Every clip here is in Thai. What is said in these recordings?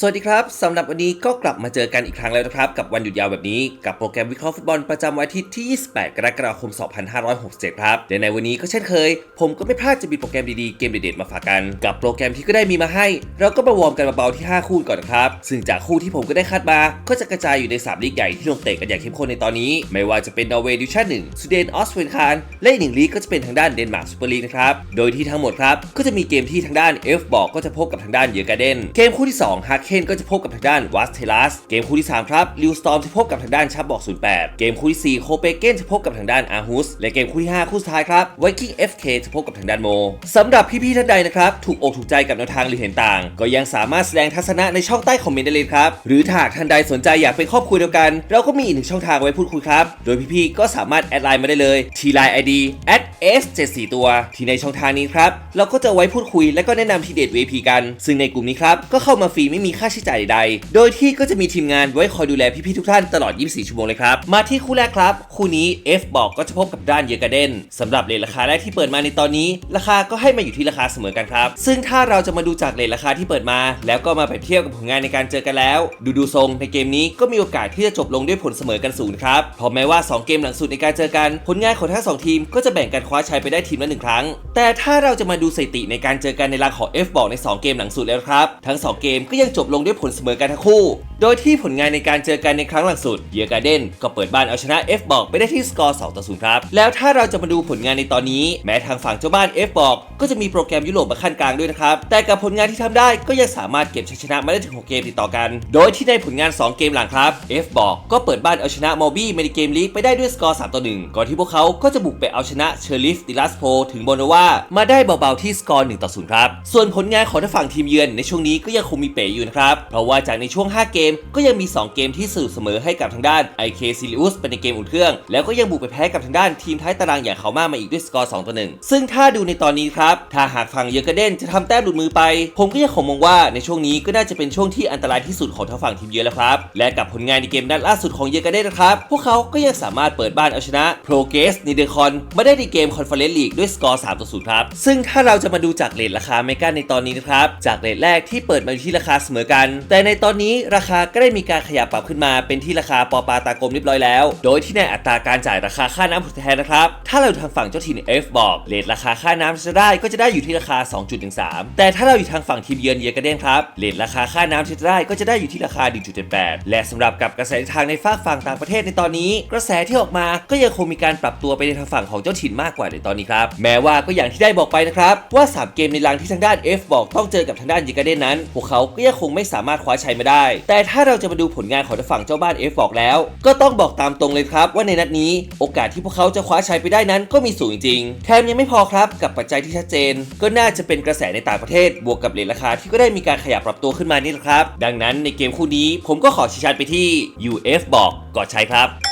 สวัสดีครับสำหรับวันนี้ก็กลับมาเจอกันอีกครั้งแล้วนะครับ กับวันหยุดยาวแบบนี้กับโปรแกรมวิเคราะห์ฟุตบอลประจำวันอาทิตย์ที่ 28 กรกฎาคม 2567 ครับและในวันนี้ก็เช่นเคย ผมก็ไม่พลาดจะมีโปรแกรมดีๆเกมเด็ดๆมาฝากกันกับโปรแกรมที่ก็ได้มีมาให้ เราก็มาวอร์มกันเบาๆที่ 5 คู่ก่อนนะครับ ซึ่งจากคู่ที่ผมก็ได้คาดมาก็จะกระจายอยู่ใน 3 ลีกใหญ่ที่ลงเตะกันอย่างเข้มข้นในตอนนี้ ไม่ว่าจะเป็นนอร์เวย์ดิวิชั่น1สวีเดนออสเตรเลียและอีกหนึ่งลีกก็จะเป็นทางด้านเดนมาร์กซูเปอร์ลีกนะครับโดยที่ทั้งหมดครับก็จะมีเกมที่ทางด้านเอฟบอกก็จะพบกับทางด้านเยอร์กาเดนเกมคู่ที่2ฮาร์เคนก็จะพบกับทางด้านวัสเทลัสเกมคู่ที่ 3 ครับลิวสตอมจะพบกับทางด้านชับบอก 08 เกมคู่ที่ 4 โคเปเกนจะพบกับทางด้านอาฮุสและเกมคู่ที่ 5 คู่สุดท้ายครับไวกิ้ง FK จะพบกับทางด้านโมสำหรับพี่ๆท่านใดนะครับถูกอกถูกใจกับแนวทางหรือเห็นต่าง ก็ยังสามารถแสดงทัศนะในช่องใต้คอมเมนต์ได้เลยครับหรือถ้าท่านใดสนใจอยากเป็นครอบครัวเดียวกัน เราก็มีอีกหนึ่งช่องทางไว้พูดคุยครับ โดยพี่ๆก็สามารถแอดไลน์มาได้เลยที่ Line ID s74 ตัว ที่ในช่องทางนี้ครับเราก็จะไว้พูดคุยและก็แนะนำทีเด็ด VP กัน ซึ่งในกลุ่มนี้ครับก็เข้ามาฟรีไม่มีค่าใช้จ่ายใด โดยที่ก็จะมีทีมงานไว้คอยดูแลพี่ๆทุกท่านตลอด 24 ชั่วโมงเลยครับ มาที่คู่แรกครับ คู่นี้ F บอกก็จะพบกับด้านเยอกาเดนสำหรับเลทราคาแรกที่เปิดมาในตอนนี้ ราคาก็ให้มาอยู่ที่ราคาเสมอกันครับ ซึ่งถ้าเราจะมาดูจากเลทราคาที่เปิดมา แล้วก็มาเปรียบเทียบกับผลงานในการเจอกันแล้ว ดูดูทรงในเกมนี้ก็มีโอกาสที่จะจบลงด้วยผลเสมอกันสูงครับเพราะแม้ว่า 2 เกมหลังสุดในการเจอกัน ผลงานของทั้งสองทีมก็จะแบ่งกันคว้าชัยไปได้ทีมละหนึ่งครั้ง แต่ถ้าเราจะมาดูสถิติในการเจอกันในรางของ F บอกใน 2 เกมหลังสุดแล้วครับทั้ง 2 เกมก็ยังจบลงด้วยผลเสมอกันทั้งคู่ โดยที่ผลงานในการเจอกันในครั้งหลังสุดเยอการ์เดนก็เปิดบ้านเอาชนะ F บอกไปได้ที่สกอร์ 2 ต่อ 0 ครับ แล้วถ้าเราจะมาดูผลงานในตอนนี้ แม้ทางฝั่งเจ้าบ้าน F บอกก็จะมีโปรแกรมยุโรปมาขั้นกลางด้วยนะครับ แต่กับผลงานที่ทำได้ก็ยังสามารถเก็บชัยชนะมาได้ถึง 6 เกมติดต่อกัน โดยที่ในผลงาน 2 เกมหลังครับ F บอกก็เปิดบ้านเอาชนะมอบี้ในเกมลีกไปได้ด้วยสกอร์ 3 ต่อ 1 ก่อนที่พวกเขาก็จะบุกไปเอาชนะเชอร์ลิฟติลัสโพถึงโบนาวามาได้เบาๆที่สกอร์ 1 ต่อ 0 ครับ ส่วนผลงานของทางฝั่งทีมเยือนในช่วงนี้ก็ยังคงมีเป๋อยู่นะครับ เพราะว่าจากในช่วง 5 เกมก็ยังมี 2 เกมที่สรุปเสมอให้กับทางด้าน IK s i l i u s เป็นในเกมอุ่นเครื่อง แล้วก็ยังบุกไปแพ้กับทางด้านทีมท้ายตารางอย่างเขามามาอีกด้วยสกอร์2ต่อ1ซึ่งถ้าดูในตอนนี้ครับ ถ้าหากฝั่งเยอร์กเดนจะทำแต้มหลุดมือไป ผมก็ยังคงมองว่าในช่วงนี้ก็น่าจะเป็นช่วงที่อันตรายที่สุดของทางฝั่งทีมเยือนแล้วครับ และกับผลงานในเกมนัดล่าสุดของเยอร์กเดนนะครับ พวกเขาก็ยังสามารถเปิดบ้านเอาชนะโปรเกสนิเดคอนมาได้ในเกมคอนเฟอเรนซ์ลีกด้วยสกอร์3ต่อ0ครับ ซึ่งถ้าเราจะมาดูจากเลทราคาเมกาในตอนนี้นะครับ จากเลทแรกที่เปิดมาอยู่ที่ราคาเสมอกัน แต่ในตอนนี้ราคาก็ได้มีการขยับปรับขึ้นมาเป็นที่ราคาปอปาตากลมเรียบร้อยแล้ว โดยที่ในอัตราการจ่ายราคาค่าน้ำผลแทนนะครับ ถ้าเราทางฝั่งเจ้าถิ่น F บอกเลทราคาค่าน้ำจะได้ก็จะได้อยู่ที่ราคา 2.13 แต่ถ้าเราอยู่ทางฝั่งทีมเยือนเยอกระเดนครับเลทราคาค่าน้ำที่จะได้ก็จะได้อยู่ที่ราคา 1.78 และสำหรับกับกระแสทางในฝากฝั่งต่างประเทศในตอนนี้ กระแสที่ออกมาก็ยังคงมีการปรับตัวไปในทางฝั่งของเจ้าถิ่นมากกว่าในตอนนี้ครับแม้ว่าก็อย่างที่ได้บอกไปนะครับว่า 3 เกมในรังที่ทางด้าน F บอกต้องเจอกับทางด้านเยอกระเดนนั้น พวกเขาก็ยังคงไม่สามารถคว้าชัยมาได้ แต่ถ้าเราจะมาดูผลงานของฝั่งเจ้าบ้านเอฟบอกแล้ว ก็ต้องบอกตามตรงเลยครับว่าในนัดนี้โอกาสที่พวกเขาจะคว้าชัยไปได้นั้นก็มีสูงจริงแถมยังไม่พอครับกับปัจจัยที่ชัดเจน ก็น่าจะเป็นกระแสในต่างประเทศ บวกกับเหรียญราคาที่ก็ได้มีการขยับปรับตัวขึ้นมานี่แหละครับ ดังนั้นในเกมคู่นี้ผมก็ขอชี้ชัดไปที่ UF บอกกอดชัยครับ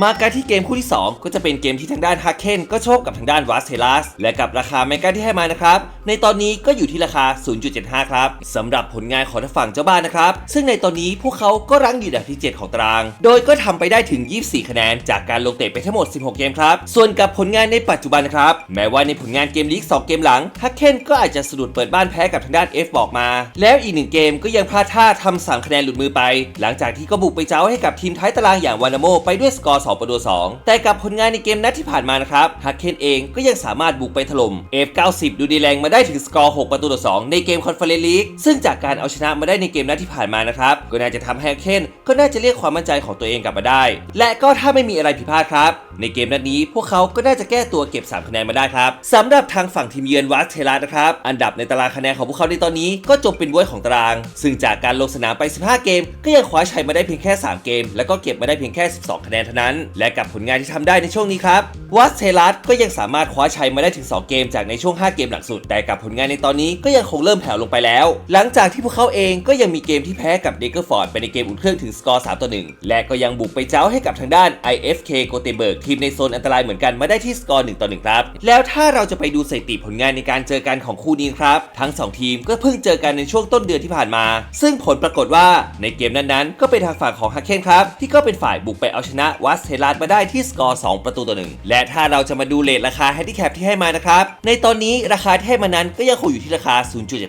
มากันที่เกมคู่ที่ 2 ก็จะเป็นเกมที่ทางด้านฮักเคนก็โชคกับทางด้านวัสเทลัสและกับราคาเมกาที่ให้มานะครับ ในตอนนี้ก็อยู่ที่ราคา 0.75 ครับสำหรับผลงานของทางฝั่งเจ้าบ้านนะครับ ซึ่งในตอนนี้พวกเขาก็รั้งอยู่อันดับที่ 7 ของตาราง โดยก็ทำไปได้ถึง 24 คะแนน จากการลงเตะไปทั้งหมด 16 เกมครับ ส่วนกับผลงานในปัจจุบันนะครับ แม้ว่าในผลงานเกมลีก 2 เกมหลังฮักเคนก็อาจจะสะดุดเปิดบ้านแพ้กับทางด้าน F บอกมา แล้วอีกหนึ่งเกมก็ยังพลาดท่าทำสามคะแนนหลุดมือไป หลังจากที่ก็บุกไปเจ้าให้กับทีมท้ายตารางอย่างวานาโมไปด้วยสกอร์2ประตู2แต่กับผลงานในเกมนัดที่ผ่านมานะครับฮักเคนเองก็ยังสามารถบุกไปถล่ม F90 ดูดีแรงมาได้ถึงสกอร์6ประตูต่อ2ในเกมคอนเฟอเรนซ์ลีกซึ่งจากการเอาชนะมาได้ในเกมนัดที่ผ่านมานะครับก็น่าจะทำให้ฮักเคนก็น่าจะเรียกความมั่นใจของตัวเองกลับมาได้ และก็ถ้าไม่มีอะไรผิดพลาดครับในเกมนัดนี้พวกเขาก็น่าจะแก้ตัวเก็บ 3 คะแนนมาได้ครับสำหรับทางฝั่งทีมเยือนวัสเทลัสนะครับอันดับในตารางคะแนนของพวกเขาในตอนนี้ก็จบเป็นบ้วยของตาราง ซึ่งจากการลงสนามไป 15 เกม ก็ยังคว้าชัยมาได้เพียงแค่ 3 เกม แล้วก็เก็บมาได้เพียงแค่ 12 คะแนนเท่านั้นและกับผลงานที่ทำได้ในช่วงนี้ครับวัสเทลัสก็ยังสามารถคว้าชัยมาได้ถึง 2 เกมจากในช่วง 5 เกมหลังสุด แต่กับผลงานในตอนนี้ก็ยังคงเริ่มแผ่วลงไปแล้ว หลังจากที่พวกเขาเองก็ยังมีเกมที่แพ้กับเดกเกอร์ฟอร์ดไปในเกมอุ่นเครื่องถึงสกอร์3ต่อ1และก็ยังบุกไปเจ้าให้กับทางด้าน IFK โกเตเบิร์กทีมในโซนอันตรายเหมือนกันมาได้ที่สกอร์1ต่อ1ครับแล้วถ้าเราจะไปดูสถิติผลงานในการเจอกันของคู่นี้ครับทั้ง 2 ทีมก็เพิ่งเจอกันในช่วงต้นเดือนที่ผ่านมา ซึ่งผลปรากฏว่าในเกมนั้นๆ ก็เป็นทางฝั่งของฮักเคนครับที่ก็เป็นฝ่ายบุกไปเอาชนะวัสเทลัสมาได้ที่สกอร์ 2 ประตูต่อหนึ่งและถ้าเราจะมาดูเลทราคาแฮนดิแคปที่ให้มานะครับ ในตอนนี้ราคาที่ให้มานั้นก็ยังคงอยู่ที่ราคา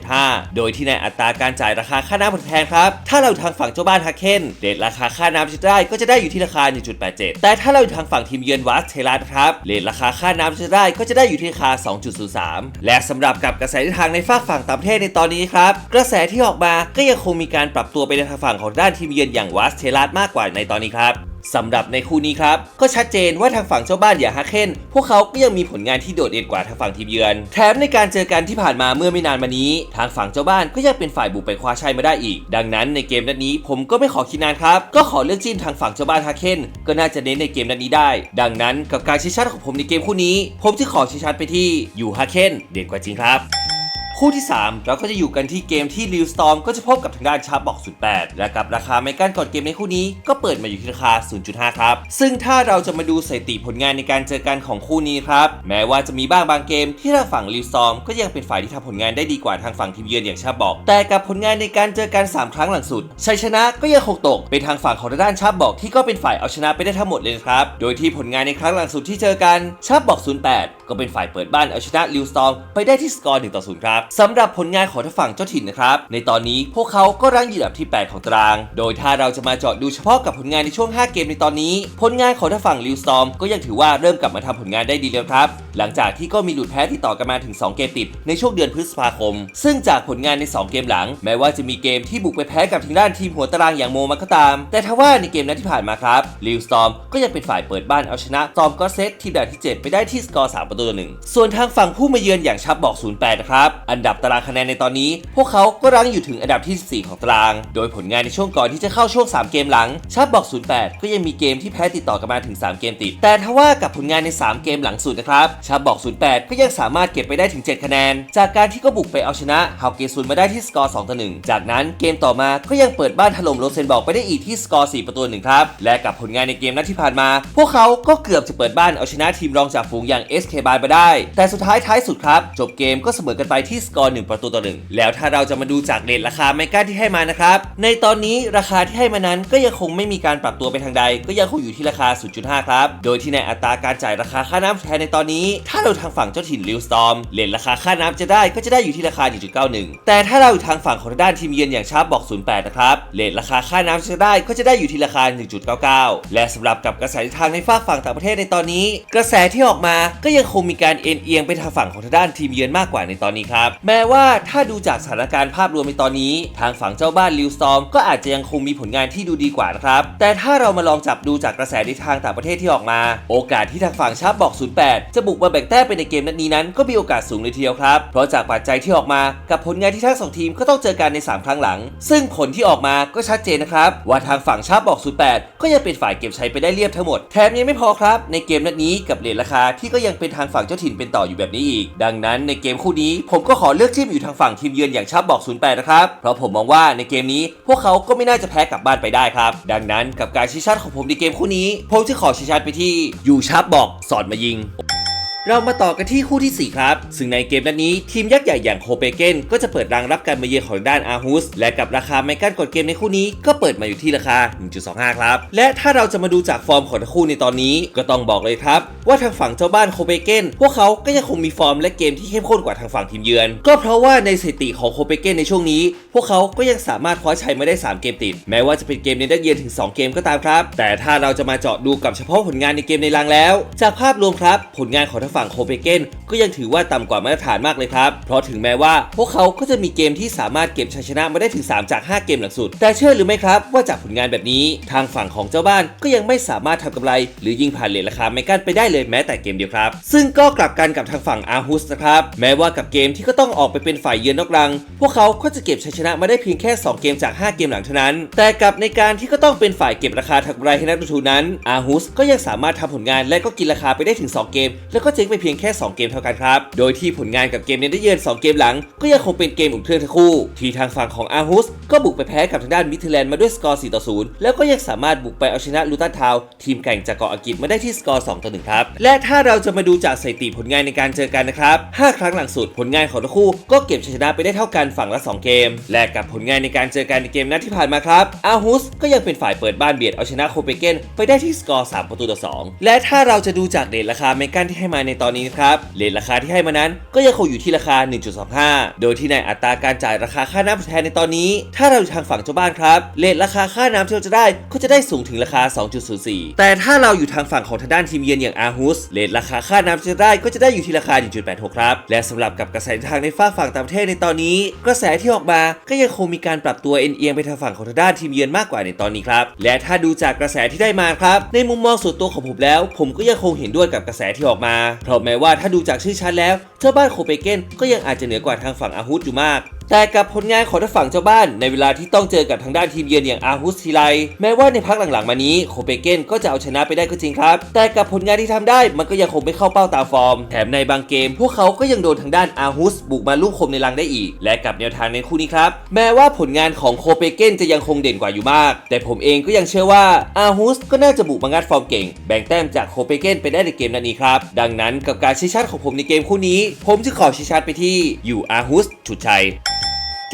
0.75 โดยที่ในอัตราการจ่ายราคาค่าน้ำผลแทนครับ ถ้าเราอยู่ทางฝั่งเจ้าบ้านฮักเคนเรทราคาค่าน้ำจะได้ก็จะได้อยู่ที่ราคา 1.87 แต่ถ้าเราอยู่ทางฝั่งทีมเยือนวัสเทลัสครับเรทราคาค่าน้ำจะได้ก็จะได้อยู่ที่ราคา 2.03 และสำหรับกับกระแสทิศทางในฝากฝั่งต่างประเทศในตอนนี้ครับกระแสที่ออกมาก็ยังคงมีการปรับตัวไปในทางฝั่งของด้านทีมเยือนอย่างวัสเทลัสมากกว่าในตอนนี้ครับ สำหรับในคู่นี้ครับ ก็ชัดเจนว่าทางฝั่งเจ้าบ้านอย่างฮักเคนพวกเขาก็ยังมีผลงานที่โดดเด่นกว่าทางฝั่งทีมเยือน แถมในการเจอกันที่ผ่านมาเมื่อไม่นานมานี้ ทางฝั่งเจ้าบ้านก็ยังเป็นฝ่ายบุกไปคว้าชัยมาได้อีก ดังนั้นในเกมนัดนี้ผมก็ไม่ขอคิดนานครับ ก็ขอเลือกจิ้มทางฝั่งเจ้าบ้านฮักเคนก็น่าจะเน้นในเกมนัดนี้ได้ ดังนั้นกับการชี้ชัดของผมในเกมคู่นี้ ผมจะขอชี้ชัดไปที่อยู่ฮักเคนเด่นกว่าจริงครับ คู่ที่ 3 เราก็จะอยู่กันที่เกมที่ลิวสตอมก็จะพบกับทางด้านชาร์บอก08 และกับราคาไม่กั้นก่อนเกมในคู่นี้ก็เปิดมาอยู่ที่ราคา 0.5 ครับ ซึ่งถ้าเราจะมาดูสถิติผลงานในการเจอกันของคู่นี้ครับ แม้ว่าจะมีบ้างบางเกมที่ทางฝั่งลิวสตอมก็ยังเป็นฝ่ายที่ทำผลงานได้ดีกว่าทางฝั่งทีมเยือนอย่างชาร์ปบอก แต่กับผลงานในการเจอกัน 3 ครั้งหลังสุดชัยชนะก็ยังคงตกเป็นทางฝั่งของทางด้านชาร์ปบอกที่ก็เป็นฝ่ายเอาชนะไปได้ทั้งหมดเลยครับ โดยที่ผลงานในครั้งหลังสุดที่เจอกันชาร์ปบอก08 ก็เป็นฝ่ายเปิดบ้านเอาชนะลิวสตอมไปได้ที่สกอร์1ต่อ0ครับสำหรับผลงานของทางฝั่งเจ้าถิ่นนะครับ ในตอนนี้พวกเขาก็รั้งอยู่อันดับที่ 8 ของตาราง โดยถ้าเราจะมาเจาะดูเฉพาะกับผลงานในช่วง 5 เกมในตอนนี้ ผลงานของทางฝั่งลิวซอมก็ยังถือว่าเริ่มกลับมาทำผลงานได้ดีแล้วครับ หลังจากที่ก็มีหลุดแพ้ติดต่อกันมาถึง 2 เกมติดในช่วงเดือนพฤษภาคม ซึ่งจากผลงานใน 2 เกมหลัง แม้ว่าจะมีเกมที่บุกไปแพ้กับทางด้านทีมหัวตารางอย่างโมมาก็ตาม แต่ทว่าในเกมนั้นที่ผ่านมาครับลิวสตอมก็ยังเป็นฝ่ายเปิดบ้านเอาชนะตอมก็เซตทีมดับที่ 7 ไปได้ที่สกอร์ 3 ประตูต่อหนึ่งส่วนทางฝั่งผู้มาเยือนอย่างชับบอก 08 นะครับ อันดับตารางคะแนนในตอนนี้ พวกเขาก็รั้งอยู่ถึงอันดับที่14ของตาราง โดยผลงานในช่วงก่อนที่จะเข้าช่วง 3 เกมหลังชับบอก 08 ก็ยังมีเกมที่แพ้ติดต่อกันมาถึง 3 เกมติด แต่ทว่ากับผลงานใน 3 เกมหลังสุดนะครับชับบอก 08 ก็ยังสามารถเก็บไปได้ถึง 7 คะแนน จากการที่ก็บุกไปเอาชนะฮาวเกซุนมาได้ที่สกอร์2ต่อ1จากนั้นเกมต่อมาก็ยังเปิดบ้านถล่มโรเซนบอกไปได้อีกที่สกอร์ 4 ประตูหนึ่งครับและกับผลงานในเกมนัดที่ผ่านมา พวกเขาก็เกือบจะเปิดบ้านเอาชนะทีมรองจากฝูงอย่าง SK บายมาได้ แต่สุดท้ายท้ายสุดครับ จบเกมก็เสมอกันไปที่สกอร์1ประตูต่อ1แล้วถ้าเราจะมาดูจากเรทราคาไมก้าที่ให้มานะครับในตอนนี้ราคาที่ให้มานั้นก็ยังคงไม่มีการปรับตัวไปทางใด ก็ยังคงอยู่ที่ราคา 0.5 ครับโดยที่ในอัตราการจ่ายราคาค่าน้ำแทนในตอนนี้ถ้าเราทางฝั่งเจ้าถิ่นลิวสตอมเรทราคาค่าน้ำจะได้ก็จะได้อยู่ที่ราคา 1.91 แต่ถ้าเราอยู่ทางฝั่งของทางด้านทีมเยือนอย่างชาร์ปบอก 08 นะครับเรทราคาค่าน้ำจะได้ก็จะได้อยู่ที่ราคา 1.99 และสำหรับกับกระแสทิศทางในฝากฝั่งต่างประเทศในตอนนี้ กระแสที่ออกมาก็ยังคงมีการเอ็นเอียงไปทางฝั่งของทางด้านทีมเยือนมากกว่าในตอนนี้ครับแม้ว่าถ้าดูจากสถานการณ์ภาพรวมในตอนนี้ ทางฝั่งเจ้าบ้านลิวสตอมก็อาจจะยังคงมีผลงานที่ดูดีกว่านะครับแต่ถ้าเรามาลองจับดูจากกระแสในทางต่างประเทศที่ออกมา โอกาสที่ทางฝั่งชาร์ปบอก 08 จะบุกมาแบ่งแต้มไปในเกมนัดนี้นั้นก็มีโอกาสสูงเลยทีเดียวครับ เพราะจากปัจจัยที่ออกมากับผลงานที่ทั้งสองทีมก็ต้องเจอกันใน 3 ครั้งหลัง ซึ่งผลที่ออกมาก็ชัดเจนนะครับ ว่าทางฝั่งชาร์ปบอก 08 ก็ยังเป็นฝ่ายเก็บชัยไปได้เรียบทั้งหมด แถมยังไม่พอครับ ในเกมนัดนี้กับเหรียญราคาที่ก็ยังเป็นทางฝั่งเจ้าถิ่นเป็นต่ออยู่แบบนี้อีก ดังนั้นในเกมคู่นี้ผมก็ขอเลือกจิ้มอยู่ทางฝั่งทีมเยือนอย่างชาร์ปบอก 08 นะครับ เพราะผมมองว่าในเกมนี้พวกเขาก็ไม่น่าจะแพ้กลับบ้านไปได้ครับ ดังนั้นกับการชี้ชัดของผมในเกมคู่นี้ ผมจะขอชี้ชัดไปที่ยูชาร์ปบอกสอดมายิง เรามาต่อกันที่คู่ที่ 4 ครับ ซึ่งในเกมนัดนี้ทีมยักษ์ใหญ่อย่างโคเปเกนก็จะเปิดรังรับการมาเยือนของด้านอาร์ฮุสและกับราคาไม่กั้นกดเกมในคู่นี้ก็เปิดมาอยู่ที่ราคา 1.25 ครับ และถ้าเราจะมาดูจากฟอร์มของทั้งคู่ในตอนนี้ก็ต้องบอกเลยครับ ว่าทางฝั่งเจ้าบ้านโคเปเกนพวกเขาก็ยังคงมีฟอร์มและเกมที่เข้มข้นกว่าทางฝั่งทีมเยือน ก็เพราะว่าในสถิติของโคเปเกนในช่วงนี้ พวกเขาก็ยังสามารถคว้าชัยมาได้ 3 เกมติด แม้ว่าจะเป็นเกมในนัดเยือนถึง 2 เกมก็ตามครับ แต่ถ้าเราจะมาเจาะดูกับเฉพาะผลงานในเกมในรังแล้ว จากภาพรวมครับ ผลงานของทางฝั่งโคเปเกนก็ยังถือว่าต่ำกว่ามาตรฐานมากเลยครับ เพราะถึงแม้ว่า พวกเขาก็จะมีเกมที่สามารถเก็บชัยชนะมาได้ถึง 3 จาก 5 เกมหลังสุด แต่เชื่อหรือไม่ครับว่าจากผลงานแบบนี้ ทางฝั่งของเจ้าบ้านก็ยังไม่สามารถทำกำไร หรือยิงผ่านเลทราคาไม่กันไปได้เลยแม้แต่เกมเดียวครับ ซึ่งก็กลับกันกับทางฝั่งอาร์ฮุสนะครับแม้ว่ากับเกมที่ก็ต้องออกไปเป็นฝ่ายเยือนนอกรัง พวกเขาก็จะเก็บชัยชนะมาได้เพียงแค่ 2 เกมจาก 5 เกมหลังเท่านั้น แต่กับในการที่ก็ต้องเป็นฝ่ายเก็บราคาทางกำไรให้นักลงทุนนั้นอาร์ฮุสก็ยังสามารถทำผลงานและก็กินราคาไปได้ถึง 2 เกม แล้วก็เจงไปเพียงแค่ 2 เกมเท่ากันครับ โดยที่ผลงานกับเกมเนเธอร์แลนด์2เกมหลัง ก็ยังคงเป็นเกมอุ่นเครื่องทั้งคู่ ที่ทางฝั่งของอาร์ฮุสก็บุกไปแพ้กับทางด้านมิเทแลนด์มาด้วยสกอร์ 4 ต่อ 0 แล้วก็ยังสามารถบุกไปเอาชนะลูตันทาวน์ทีมแข่งจากเกาะอังกฤษมาได้ที่สกอร์ 2 ต่อ 1 ครับ และถ้าเราจะมาดูจากสถิติผลงานในการเจอกันนะครับ 5 ครั้งหลังสุดผลงานของทั้งคู่ก็เก็บชัยชนะไปได้เท่ากันฝั่งละ 2 เกม และกับผลงานในการเจอกันในเกมนัดที่ผ่านมาครับอาร์ฮุสก็ยังเป็นฝ่ายเปิดบ้านเบียดเอาชนะโคเปนเกนไปได้ที่สกอร์ 3 ประตูต่อ 2 และถ้าเราจะดูจากเรทราคาเมกันที่ให้มาในตอนนี้นะครับเรทราคาที่ให้มานั้น ก็ยังคงอยู่ที่ราคา 1.25 โดยที่ในอัตราการจ่ายราคาค่าน้ำทดแทนในตอนนี้ ถ้าเราอยู่ทางฝั่งเจ้าบ้านครับเรทราคาค่าน้ำที่เราจะได้ก็จะได้สูงถึงราคา 2.04 แต่ถ้าเราอยู่ทางฝั่งของทางด้านทีมเยือนอย่างอาร์ฮุสเรทราคาค่าน้ำที่จะได้ก็จะได้อยู่ที่ราคา 1.86 ครับ และสำหรับกับกระแสทางในฝ้าฝั่งต่างประเทศในตอนนี้ กระแสที่ออกมาก็ยังคงมีการปรับตัวเอ็นเอียงไปทางฝั่งของทางด้านทีมเยือนมากกว่าในตอนนี้ครับและถ้าดูจากกระแสที่ได้มาครับในมุมมองส่วนตัวของผมแล้ว ผมก็ยังคงเห็นด้วยกับกระแสที่ออกมาเพราะแม้ว่าถ้าดูจากชื่อชั้นแล้วเจ้าบ้านโคเปนเกนก็ยังอาจจะเหนือกว่าทางฝั่งอาฮุตอยู่มากแต่กับผลงานของทางฝั่งเจ้าบ้านในเวลาที่ต้องเจอกับทางด้านทีมเยือนอย่างอาฮุสทีไรแม้ว่าในพักหลังๆมานี้โคเปเกนก็จะเอาชนะไปได้ก็จริงครับ แต่กับผลงานที่ทำได้มันก็ยังคงไม่เข้าเป้าตามฟอร์ม แถมในบางเกม พวกเขาก็ยังโดนทางด้านอาฮุสบุกมาลูกคมในรังได้อีก และกับแนวทางในคู่นี้ครับ แม้ว่าผลงานของโคเปเกนจะยังคงเด่นกว่าอยู่มาก แต่ผมเองก็ยังเชื่อว่าอาฮุสก็น่าจะบุกมางัดฟอร์มเก่ง แบ่งแต้มจากโคเปเกนไปได้ในเกมนัดนี้ครับดังนั้นกับการชี้ชัดของผมในเกมคู่นี้ ผมจะขอชี้ชัดไปที่อยู่อาฮุสฉุดชัย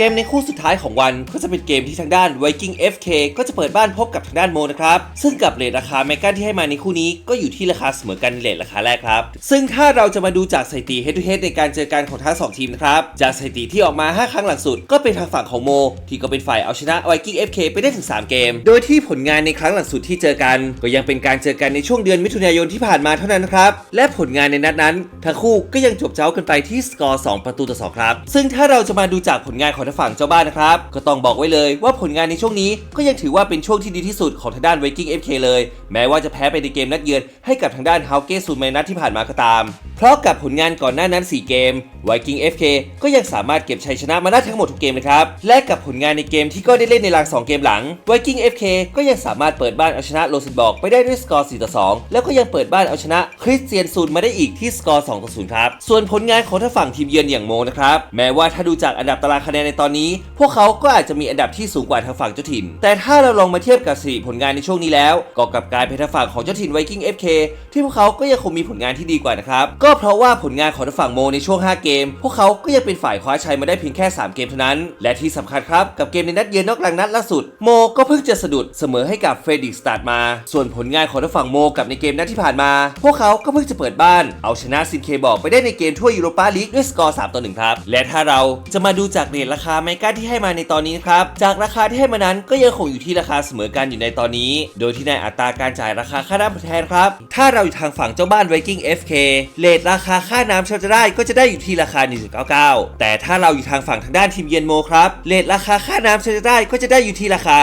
เกมในคู่สุดท้ายของวันก็จะเป็นเกมที่ทางด้าน Viking FK ก็จะเปิดบ้านพบกับทางด้านโมนะครับ ซึ่งกับเรทราคาแมกกันที่ให้มาในคู่นี้ก็อยู่ที่ราคาเสมอกันเรทราคาแรกครับ ซึ่งถ้าเราจะมาดูจากสถิติ head to head ในการเจอกันของทั้งสองทีมนะครับ จากสถิติที่ออกมา 5 ครั้งหลังสุด ก็เป็นทางฝั่งของโม ที่ก็เป็นฝ่ายเอาชนะ Viking FK ไปได้ถึง 3 เกม โดยที่ผลงานในครั้งหลังสุดที่เจอกัน ก็ยังเป็นการเจอกันในช่วงเดือนมิถุนายนที่ผ่านมาเท่านั้นนะครับและผลงานในนัดนั้นทั้งคู่ก็ยังจบเจ้ากันไปที่สกอร์2ประตูต่อ2ครับซึ่งถ้าเราจะมาดูจากผลงานของทางฝั่งเจ้าบ้านนะครับ ก็ต้องบอกไว้เลยว่าผลงานในช่วงนี้ก็ยังถือว่าเป็นช่วงที่ดีที่สุดของทางด้าน Viking FK เลย แม้ว่าจะแพ้ไปในเกมนัดเยือนให้กับทางด้านฮาเกสูนในนัดที่ผ่านมาก็ตาม เพราะกับผลงานก่อนหน้านั้น 4 เกม Viking FK ก็ยังสามารถเก็บชัยชนะมาได้ทั้งหมดทุกเกมเลยครับ และกับผลงานในเกมที่ก็ได้เล่นในราง 2 เกมหลัง Viking FK ก็ยังสามารถเปิดบ้านเอาชนะโรซินบอกไปได้ด้วยสกอร์4ต่อ2แล้วก็ยังเปิดบ้านเอาชนะคริสเตียนซูนมาได้อีกที่สกอร์2ต่อ0ครับส่วนผลงานของทางฝั่งทีมเยือนอย่างโมนะครับแม้ว่าถ้าดูจากอันดับตารางคะแนนในตอนนี้พวกเขาก็อาจจะมีอันดับที่สูงกว่าทางฝั่งเจ้าถิ่น แต่ถ้าเราลองมาเทียบกับสี่ผลงานในช่วงนี้แล้ว ก็กลับกลายเป็นทางฝั่งของเจ้าถิ่น Viking FK ที่พวกเขาก็ยังคงมีผลงานที่ดีกว่านะครับ ก็เพราะว่าผลงานของทางฝั่งโมในช่วง 5 เกม พวกเขาก็ยังเป็นฝ่ายคว้าชัยมาได้เพียงแค่ 3 เกมเท่านั้น และที่สำคัญครับกับเกมในนัดเยือนนอกลังนัดล่าสุดโมก็เพิ่งจะสะดุดเสมอให้กับเฟรดิกสตาร์ดมา ส่วนผลงานของทางฝั่งโมกับในเกมนัดที่ผ่านมา พวกเขาก็เพิ่งจะเปิดบ้าน เอาชนะซินเคบอกไปได้ในเกมถ้วยยูโรปาลีกด้วยสกอร์3ต่อ1ครับและถ้าเราจะมาดูจากเรทราคาาไมก้าที่ให้มาในตอนนี้ครับ จากราคาที่ให้มานั้นก็ยังคงอยู่ที่ราคาเสมอกันอยู่ในตอนนี้ โดยที่ในอัตราการจ่ายราคาค่าน้ำทดแทนครับ ถ้าเราอยู่ทางฝั่งเจ้าบ้าน Viking FK เรทราคาค่าน้ำที่เราจะได้ก็จะได้อยู่ที่ราคา 1.99 แต่ถ้าเราอยู่ทางฝั่งทางด้านทีมเยือนโมครับเรทราคาค่าน้ำที่เราจะได้ก็จะได้อยู่ที่ราคา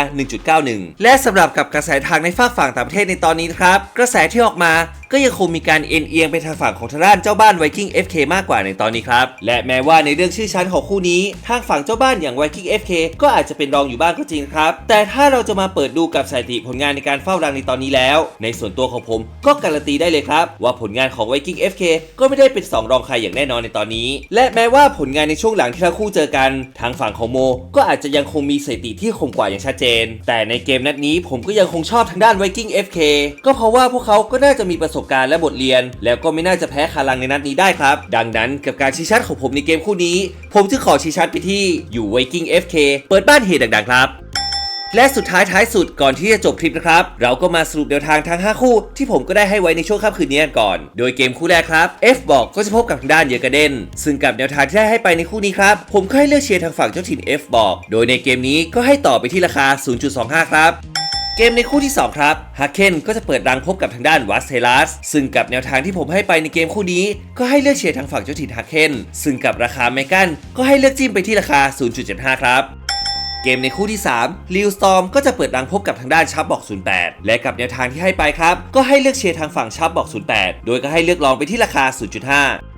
1.91 และสำหรับกับกระแสทางในฝากฝั่งต่างประเทศในตอนนี้ครับกระแสที่ออกมาก็ยังคงมีการเอ็นเอียงไปทางฝั่งของทางด้านเจ้าบ้าน Viking FK มากกว่าในตอนนี้ครับ และแม้ว่าในเรื่องชื่อชั้นของคู่นี้ ทางฝั่งเจ้าบ้านอย่าง Viking FK ก็อาจจะเป็นรองอยู่บ้างก็จริงครับ แต่ถ้าเราจะมาเปิดดูกับสถิติผลงานในการเฝ้ารังในตอนนี้แล้ว ในส่วนตัวของผมก็การันตีได้เลยครับ ว่าผลงานของ Viking FK ก็ไม่ได้เป็น 2 รองใครอย่างแน่นอนในตอนนี้ และแม้ว่าผลงานในช่วงหลังที่ทั้งคู่เจอกัน ทางฝั่งของโม ก็อาจจะยังคงมีสถิติที่คงกว่าอย่างชัดเจน แต่ในเกมนัดนี้ผมก็ยังคงชอบทางด้าน Viking FK ก็เพราะว่าพวกเขาก็น่าจะมีประสบการณ์และบทเรียน แล้วก็ไม่น่าจะแพ้คารังในนัดนี้ได้ครับ ดังนั้นกับการชี้ชัดของผมในเกมคู่นี้ ผมจึงขอชี้ชัดไปที่อยู่ Viking FK เปิดบ้านเฮดังๆครับและสุดท้ายท้ายสุดก่อนที่จะจบคลิปนะครับ เราก็มาสรุปแนวทางทั้ง 5 คู่ที่ผมก็ได้ให้ไว้ในช่วงค่ำคืนนี้ก่อน โดยเกมคู่แรกครับ F บอกก็จะพบกับทางด้านเยอร์กเดนซึ่งกับแนวทางที่ได้ให้ไปในคู่นี้ครับ ผมก็ให้เลือกเชียร์ทางฝั่งเจ้าถิ่น F บอก โดยในเกมนี้ก็ให้ต่อไปที่ราคา 0.25 ครับ เกมในคู่ที่ 2 ครับฮาเคนก็จะเปิดรังพบกับทางด้านวัสเทลัส ซึ่งกับแนวทางที่ผมให้ไปในเกมคู่นี้ ก็ให้เลือกเชียร์ทางฝั่งเจ้าถิ่นฮาเคนซึ่งกับราคาเมกันก็ให้เลือกจิ้มไปที่ราคา 0.75 ครับเกมในคู่ที่3ลิวสตอมก็จะเปิดรังพบกับทางด้านชับบอก 08 และกับแนวทางที่ให้ไปครับ ก็ให้เลือกเชียร์ทางฝั่งชับบอก 08 โดยก็ให้เลือกลองไปที่ราคา 0.5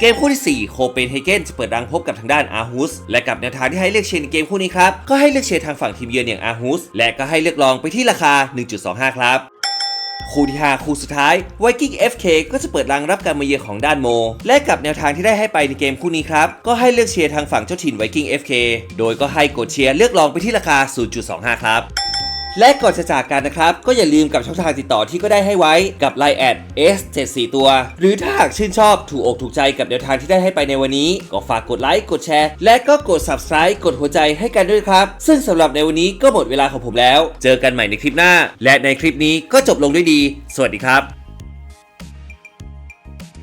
เกมคู่ที่ 4 โคเปนเฮเกนจะเปิดรังพบกับทางด้านอาร์ฮุสและกับแนวทางที่ให้เลือกเชียร์ในเกมคู่นี้ครับ ก็ให้เลือกเชียร์ทางฝั่งทีมเยือนอย่างอาร์ฮุสและก็ให้เลือกลองไปที่ราคา 1.25 ครับคู่ที่ 5 คู่สุดท้าย Viking FK ก็จะเปิดรังรับการมาเยือนของด้านโม และกับแนวทางที่ได้ให้ไปในเกมคู่นี้ครับ ก็ให้เลือกเชียร์ทางฝั่งเจ้าถิ่น Viking FK โดยก็ให้กดเชียร์เลือกลองไปที่ราคา 0.25 ครับ และก่อนจะจากกันนะครับ ก็อย่าลืมกับช่องทางติดต่อที่ก็ได้ให้ไว้กับ Line แอด S74 ตัว หรือถ้าหากชื่นชอบถูกอกถูกใจกับแนวทางที่ได้ให้ไปในวันนี้ ก็ฝากกดไลค์กดแชร์ และก็กด Subscribe กดหัวใจให้กันด้วยครับ ซึ่งสำหรับในวันนี้ก็หมดเวลาของผมแล้ว เจอกันใหม่ในคลิปหน้า และในคลิปนี้ก็จบลงด้วยดี สวัสดีครับ